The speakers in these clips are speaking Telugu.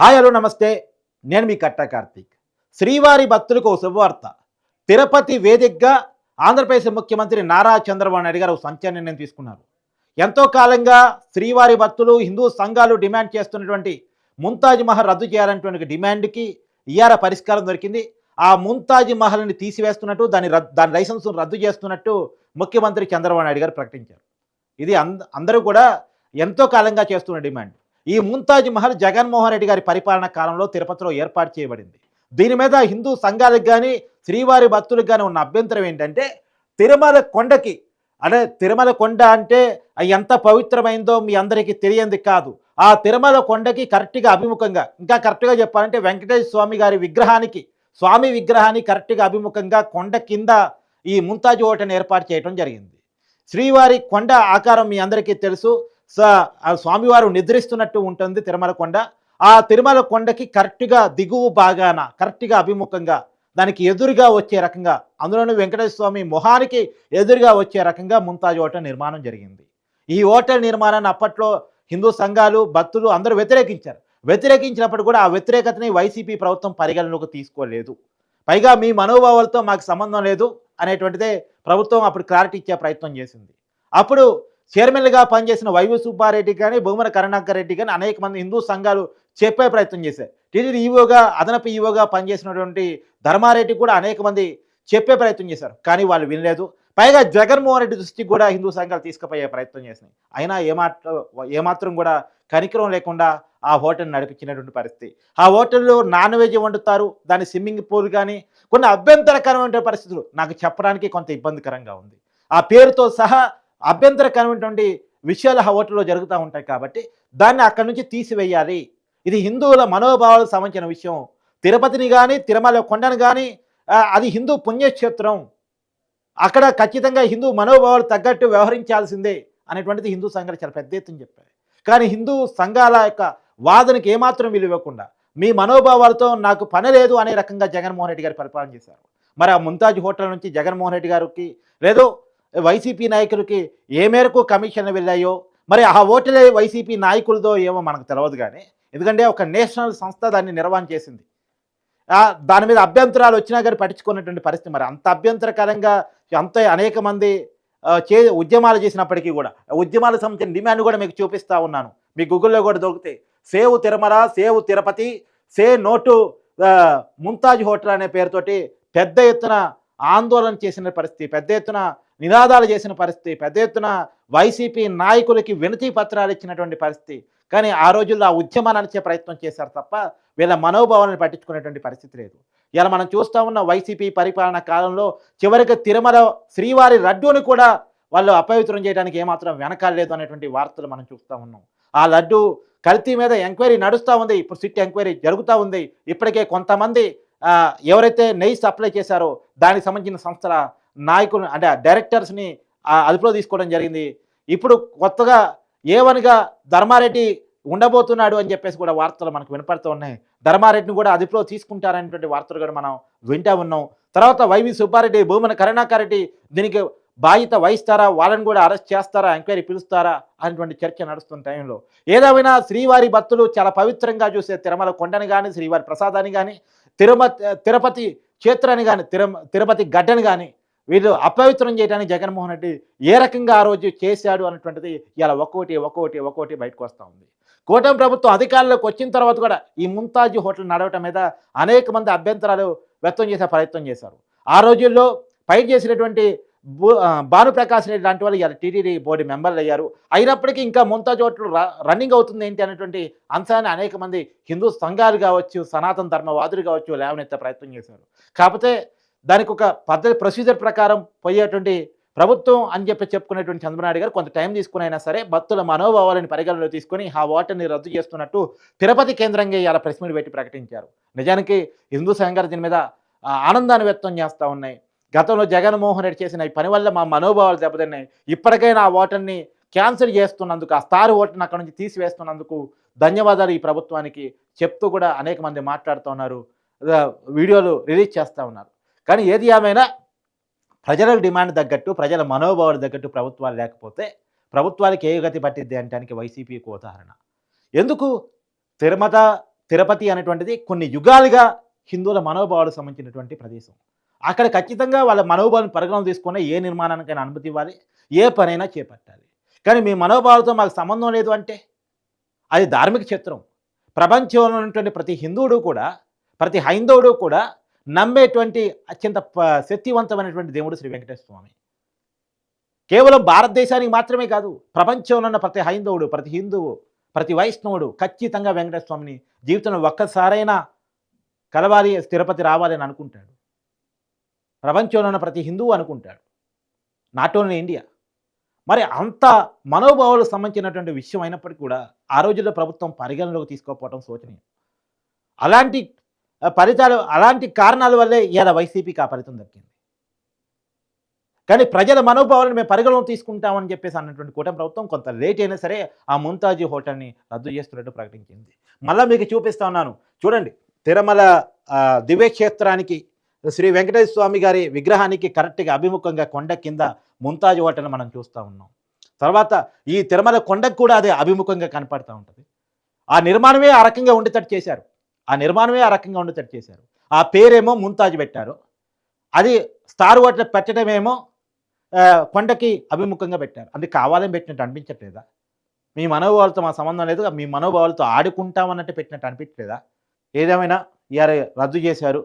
హాయ్ హలో నమస్తే. నేను మీ కట్ట కార్తీక్. శ్రీవారి భక్తులకు శుభవార్త. తిరుపతి వేదికగా ఆంధ్రప్రదేశ్ ముఖ్యమంత్రి నారా చంద్రబాబు నాయుడు గారు ఒక సంచలన నిర్ణయం తీసుకున్నారు. ఎంతో కాలంగా శ్రీవారి భక్తులు హిందూ సంఘాలు డిమాండ్ చేస్తున్నటువంటి ముంతాజ్ మహల్ రద్దు చేయాలనేటువంటి డిమాండ్కి ఇయార పరిష్కారం దొరికింది. ఆ ముంతాజ్ మహల్ని తీసివేస్తున్నట్టు దాని రద్దు దాని లైసెన్స్ను రద్దు చేస్తున్నట్టు ముఖ్యమంత్రి చంద్రబాబు నాయుడు గారు ప్రకటించారు. ఇది అంద అందరూ కూడా ఎంతో కాలంగా చేస్తున్న డిమాండ్. ఈ ముంతాజ్ మహల్ జగన్మోహన్ రెడ్డి గారి పరిపాలన కాలంలో తిరుపతిలో ఏర్పాటు చేయబడింది. దీని మీద హిందూ సంఘాలకు కానీ శ్రీవారి భక్తులకు కానీ ఉన్న అభ్యంతరం ఏంటంటే తిరుమల కొండకి అంటే తిరుమల కొండ అంటే అది ఎంత పవిత్రమైందో మీ అందరికీ తెలియంది కాదు. ఆ తిరుమల కొండకి కరెక్ట్గా అభిముఖంగా ఇంకా కరెక్ట్గా చెప్పాలంటే వెంకటేశ్వర స్వామి గారి విగ్రహానికి స్వామి విగ్రహానికి కరెక్ట్గా అభిముఖంగా కొండ కింద ఈ ముంతాజ్ హోటల్ని ఏర్పాటు చేయడం జరిగింది. శ్రీవారి కొండ ఆకారం మీ అందరికీ తెలుసు. స్వామివారు నిద్రిస్తున్నట్టు ఉంటుంది తిరుమల కొండ ఆ తిరుమల కొండకి కరెక్ట్గా దిగువ భాగాన కరెక్ట్గా అభిముఖంగా దానికి ఎదురుగా వచ్చే రకంగా అందులోనూ వెంకటేశ్వర స్వామి మొహానికి ఎదురుగా వచ్చే రకంగా ముంతాజ్ హోటల్ నిర్మాణం జరిగింది. ఈ హోటల్ నిర్మాణాన్ని అప్పట్లో హిందూ సంఘాలు భక్తులు అందరూ వ్యతిరేకించారు. వ్యతిరేకించినప్పుడు కూడా ఆ వ్యతిరేకతని వైసీపీ ప్రభుత్వం పరిగణలోకి తీసుకోలేదు. పైగా మీ మనోభావాలతో మాకు సంబంధం లేదు అనేటువంటిదే ప్రభుత్వం అప్పుడు క్లారిటీ ఇచ్చే ప్రయత్నం చేసింది. అప్పుడు చైర్మన్గా పనిచేసిన వైవి సుబ్బారెడ్డి కానీ భూమన కరుణాకర్ రెడ్డి కానీ అనేక మంది హిందూ సంఘాలు చెప్పే ప్రయత్నం చేశారు. టీటీడీ ఈవోగా అదనపు ఈవోగా పనిచేసినటువంటి ధర్మారెడ్డి కూడా అనేక మంది చెప్పే ప్రయత్నం చేశారు. కానీ వాళ్ళు వినలేదు. పైగా జగన్మోహన్ రెడ్డి దృష్టికి కూడా హిందూ సంఘాలు తీసుకుపోయే ప్రయత్నం చేసినాయి. అయినా ఏమాత్రం ఏమాత్రం కూడా కనికరం లేకుండా ఆ హోటల్ నడిపించినటువంటి పరిస్థితి. ఆ హోటల్లో నాన్ వెజ్ వండుతారు దాని స్విమ్మింగ్ పూల్ కానీ కొన్ని అభ్యంతరకరమైన పరిస్థితులు నాకు చెప్పడానికి కొంత ఇబ్బందికరంగా ఉంది. ఆ పేరుతో సహా అభ్యంతరకరమైనటువంటి విషయాలు హోటల్లో జరుగుతూ ఉంటాయి కాబట్టి దాన్ని అక్కడి నుంచి తీసివేయాలి. ఇది హిందువుల మనోభావాలకు సంబంధించిన విషయం. తిరుపతిని కానీ తిరుమల కొండను కానీ అది హిందూ పుణ్యక్షేత్రం. అక్కడ ఖచ్చితంగా హిందూ మనోభావాలు తగ్గట్టు వ్యవహరించాల్సిందే అనేటువంటిది హిందూ సంఘాలు చాలా పెద్ద ఎత్తున చెప్పాయి. కానీ హిందూ సంఘాల యొక్క వాదనకి ఏమాత్రం విలువకుండా మీ మనోభావాలతో నాకు పని లేదు అనే రకంగా జగన్మోహన్ రెడ్డి గారు పరిపాలన చేశారు. మరి ఆ ముంతాజ్ హోటల్ నుంచి జగన్మోహన్ రెడ్డి గారికి లేదో వైసీపీ నాయకులకి ఏ మేరకు కమిషన్లు వెళ్ళాయో మరి ఆ హోటలే వైసీపీ నాయకులతో ఏమో మనకు తెలియదు కానీ ఎందుకంటే ఒక నేషనల్ సంస్థ దాన్ని నిర్వహణ చేసింది. దాని మీద అభ్యంతరాలు వచ్చినా కానీ పట్టించుకున్నటువంటి పరిస్థితి మరి అంత అభ్యంతరకరంగా అంత అనేక మంది చే ఉద్యమాలు చేసినప్పటికీ కూడా ఉద్యమాలకు సంబంధించిన డిమాండ్ కూడా మీకు చూపిస్తా ఉన్నాను. మీ గూగుల్లో కూడా దొరికితే save Tirumala save Tirupati say no to Mumtaz hotel అనే పేరుతోటి పెద్ద ఎత్తున ఆందోళన చేసిన పరిస్థితి పెద్ద ఎత్తున నినాదాలు చేసిన పరిస్థితి పెద్ద ఎత్తున వైసీపీ నాయకులకి వినతి పత్రాలు ఇచ్చినటువంటి పరిస్థితి. కానీ ఆ రోజుల్లో ఆ ఉద్యమాన్ని అణచే ప్రయత్నం చేశారు తప్ప వీళ్ళ మనోభావాలను పట్టించుకునేటువంటి పరిస్థితి లేదు. ఇలా మనం చూస్తూ ఉన్న వైసీపీ పరిపాలన కాలంలో చివరికి తిరుమల శ్రీవారి లడ్డూని కూడా వాళ్ళు అపవిత్రం చేయడానికి ఏమాత్రం వెనకాలేదు అనేటువంటి వార్తలు మనం చూస్తూ ఉన్నాం. ఆ లడ్డు కల్తీ మీద ఎంక్వైరీ నడుస్తూ ఉంది ఇప్పుడు సిట్ ఎంక్వైరీ జరుగుతూ ఉంది. ఇప్పటికే కొంతమంది ఎవరైతే నెయ్యి సప్లై చేశారో దానికి సంబంధించిన సంస్థల నాయకులు అంటే ఆ డైరెక్టర్స్ని అదుపులో తీసుకోవడం జరిగింది. ఇప్పుడు కొత్తగా ఏవనిగా ధర్మారెడ్డి ఉండబోతున్నాడు అని చెప్పేసి కూడా వార్తలు మనకు వినపడుతూ ఉన్నాయి. ధర్మారెడ్డిని కూడా అదుపులో తీసుకుంటారనేటువంటి వార్తలు కూడా మనం వింటా ఉన్నాం. తర్వాత వైవి సుబ్బారెడ్డి భూమన కరుణాకరెడ్డి దీనికి బాధ్యత వహిస్తారా? వాళ్ళని కూడా అరెస్ట్ చేస్తారా? ఎంక్వైరీ పిలుస్తారా? అనేటువంటి చర్చ నడుస్తున్న టైంలో ఏదేమైనా శ్రీవారి భక్తులు చాలా పవిత్రంగా చూసే తిరుమల కొండని కానీ శ్రీవారి ప్రసాదాన్ని కానీ తిరుమతి తిరుపతి క్షేత్రాన్ని కానీ తిరుమ తిరుపతి గడ్డని కానీ వీళ్ళు అపవిత్రం చేయడానికి జగన్మోహన్ రెడ్డి ఏ రకంగా ఆ రోజు చేశాడు అనేటువంటిది ఇలా ఒక్కోటి ఒక్కోటి ఒక్కోటి బయటకు వస్తూ ఉంది. కూటమి ప్రభుత్వం అధికారంలోకి వచ్చిన తర్వాత కూడా ఈ ముంతాజ్ హోటల్ నడవటం మీద అనేక మంది అభ్యంతరాలు వ్యక్తం చేసే ప్రయత్నం చేశారు. ఆ రోజుల్లో ఫైట్ చేసినటువంటి భూ భానుప్రకాష్ రెడ్డి లాంటి వాళ్ళు ఇలా టీటీడీ బోర్డు మెంబర్లు అయ్యారు. అయినప్పటికీ ఇంకా ముంతాజ్ హోటల్ ర- రన్నింగ్ అవుతుంది ఏంటి అనేటువంటి అంశాన్ని అనేక మంది హిందూ సంఘాలు కావచ్చు సనాతన ధర్మవాదులు కావచ్చు లేవనెత్తే ప్రయత్నం చేశారు. కాకపోతే దానికి ఒక పద్ధతి ప్రొసీజర్ ప్రకారం పోయేటువంటి ప్రభుత్వం అని చెప్పి చెప్పుకునేటువంటి చంద్రబాబు గారు కొంత టైం తీసుకుని అయినా సరే భక్తుల మనోభావాలను పరిగణలో తీసుకొని ఆ ఓటర్ని రద్దు చేస్తున్నట్టు తిరుపతి కేంద్రంగా ఇలా ప్రెస్ మీట్ పెట్టి ప్రకటించారు. నిజానికి హిందూ సంఘాలు దీని మీద ఆనందాన్ని వ్యక్తం చేస్తూ ఉన్నాయి. గతంలో జగన్మోహన్ రెడ్డి చేసిన ఈ పని వల్ల మా మనోభావాలు దెబ్బతిన్నాయి. ఇప్పటికైనా ఆ ఓటర్ని క్యాన్సిల్ చేస్తున్నందుకు ఆ స్టార్ ఓటర్ని అక్కడ నుంచి తీసివేస్తున్నందుకు ధన్యవాదాలు ఈ ప్రభుత్వానికి చెప్తూ కూడా అనేక మంది మాట్లాడుతూ ఉన్నారు. వీడియోలు రిలీజ్ చేస్తూ ఉన్నారు. కానీ ఏది ఏమైనా ప్రజలకు డిమాండ్ తగ్గట్టు ప్రజల మనోభావాలు తగ్గట్టు ప్రభుత్వాలు లేకపోతే ప్రభుత్వానికి ఏ గతి పట్టిద్ది అంటానికి వైసీపీకి ఉదాహరణ. ఎందుకు? తిరుమత తిరుపతి అనేటువంటిది కొన్ని యుగాలుగా హిందువుల మనోభావాలకు సంబంధించినటువంటి ప్రదేశం. అక్కడ ఖచ్చితంగా వాళ్ళ మనోభావాలను పరిగణన తీసుకునే ఏ నిర్మాణానికైనా అనుమతి ఇవ్వాలి ఏ పనైనా చేపట్టాలి. కానీ మీ మనోభావాలతో మాకు సంబంధం లేదు అంటే అది ధార్మిక చిత్రం ప్రపంచంలో ఉన్నటువంటి ప్రతి హిందువుడు కూడా ప్రతి హైందవుడు కూడా నమ్మేటువంటి అత్యంత ప- శక్తివంతమైనటువంటి దేవుడు శ్రీ వెంకటేశ్వర స్వామి కేవలం భారతదేశానికి మాత్రమే కాదు ప్రపంచంలో ఉన్న ప్రతి హైందవుడు ప్రతి హిందువు ప్రతి వైష్ణవుడు ఖచ్చితంగా వెంకటేశ్వర స్వామిని జీవితంలో ఒక్కసారైనా కలవాలి తిరుపతి రావాలి అని అనుకుంటాడు. ప్రపంచంలో ఉన్న ప్రతి హిందువు అనుకుంటాడు. Not only India. మరి అంత మనోభావాలకు సంబంధించినటువంటి విషయం అయినప్పటికీ కూడా ఆ రోజుల్లో ప్రభుత్వం పరిగణలోకి తీసుకోకపోవడం శోచనీయం. అలాంటి ఫలితాలు అలాంటి కారణాల వల్లే ఇవాళ వైసీపీకి ఆ ఫలితం దక్కింది. కానీ ప్రజల మనోభావాలను మేము పరిగణలో తీసుకుంటామని చెప్పేసి అన్నటువంటి కూటమి ప్రభుత్వం కొంత లేట్ అయినా సరే ఆ ముంతాజీ హోటల్ని రద్దు చేస్తున్నట్టు ప్రకటించింది. మళ్ళీ మీకు చూపిస్తా ఉన్నాను. చూడండి తిరుమల దివ్యక్షేత్రానికి శ్రీ వెంకటేశ్వర స్వామి గారి విగ్రహానికి కరెక్ట్గా అభిముఖంగా కొండ కింద ముంతాజ్ హోటల్ని మనం చూస్తూ ఉన్నాం. తర్వాత ఈ తిరుమల కొండకు కూడా అదే అభిముఖంగా కనపడుతూ ఉంటుంది. ఆ నిర్మాణమే ఆ రకంగా ఉండేటట్టు చేశారు. ఆ నిర్మాణమే ఆ రకంగా ఉండేటట్టు చేశారు. ఆ పేరేమో ముంతాజ్ పెట్టారు. అది స్టార్ హోటల్ పెట్టడమేమో కొండకి అభిముఖంగా పెట్టారు. అది కావాలని పెట్టినట్టు అనిపించట్లేదా? మీ మనోభావాలతో మా సంబంధం లేదు మీ మనోభావాలతో ఆడుకుంటామన్నట్టు పెట్టినట్టు అనిపించలేదా ఏదేమైనా ఇవాళ రద్దు చేశారు.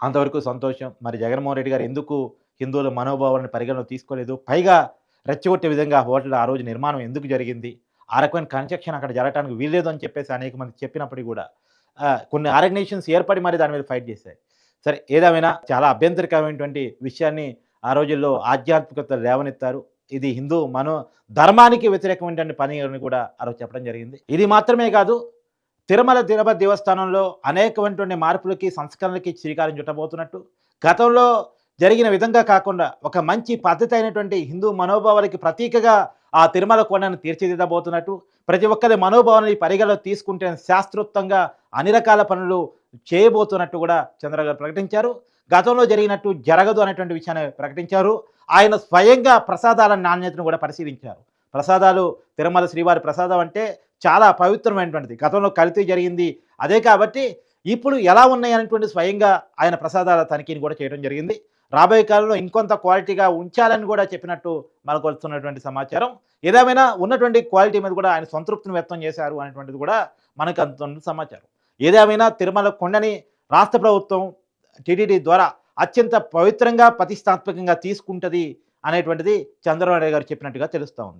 అంతవరకు సంతోషం. మరి జగన్మోహన్ రెడ్డి గారు ఎందుకు హిందువుల మనోభావాలను పరిగణలో తీసుకోలేదు? పైగా రెచ్చగొట్టే విధంగా హోటల్ ఆ రోజు నిర్మాణం ఎందుకు జరిగింది? ఆ రకమైన కన్స్ట్రక్షన్ అక్కడ జరగడానికి వీల్లేదు అని చెప్పేసి అనేక మంది చెప్పినప్పటికీ కూడా కొన్ని ఆర్గనైజేషన్స్ ఏర్పడి మరి దాని మీద ఫైట్ చేశాయి. సరే ఏదేమైనా చాలా అభ్యంతరకరమైనటువంటి విషయాన్ని ఆ రోజుల్లో ఆధ్యాత్మికత లేవనెత్తారు. ఇది హిందూ మనో ధర్మానికి వ్యతిరేకమైనటువంటి పని అని కూడా ఆ రోజు చెప్పడం జరిగింది. ఇది మాత్రమే కాదు తిరుమల తిరుపతి దేవస్థానంలో అనేకమైనటువంటి మార్పులకి సంస్కరణలకి శ్రీకారం చుట్టబోతున్నట్టు గతంలో జరిగిన విధంగా కాకుండా ఒక మంచి పద్ధతి అయినటువంటి హిందూ మనోభావాలకి ప్రతీకగా ఆ తిరుమల కొండను తీర్చిదిద్దబోతున్నట్టు ప్రతి ఒక్కరి మనోభావాన్ని పరిగణలో తీసుకుంటే శాస్త్రోక్తంగా అన్ని రకాల పనులు చేయబోతున్నట్టు కూడా చంద్ర గారు ప్రకటించారు. గతంలో జరిగినట్టు జరగదు అనేటువంటి విషయాన్ని ప్రకటించారు. ఆయన స్వయంగా ప్రసాదాల నాణ్యతను కూడా పరిశీలించారు. ప్రసాదాలు తిరుమల శ్రీవారి ప్రసాదం అంటే చాలా పవిత్రమైనటువంటిది. గతంలో కల్తీ జరిగింది అదే కాబట్టి ఇప్పుడు ఎలా ఉన్నాయి అనేటువంటి స్వయంగా ఆయన ప్రసాదాల తనిఖీని కూడా చేయడం జరిగింది. రాబోయే కాలంలో ఇంకొంత క్వాలిటీగా ఉంచాలని కూడా చెప్పినట్టు మనకు వస్తున్నటువంటి సమాచారం. ఏదేమైనా ఉన్నటువంటి క్వాలిటీ మీద కూడా ఆయన సంతృప్తిని వ్యక్తం చేశారు అనేటువంటిది కూడా మనకు అంత సమాచారం. ఏదేమైనా తిరుమల కొండని రాష్ట్ర ప్రభుత్వం టీటీడీ ద్వారా అత్యంత పవిత్రంగా ప్రతిష్టాత్మకంగా తీసుకుంటుంది అనేటువంటిది చంద్రబాబు నాయుడు గారు చెప్పినట్టుగా తెలుస్తూ ఉంది.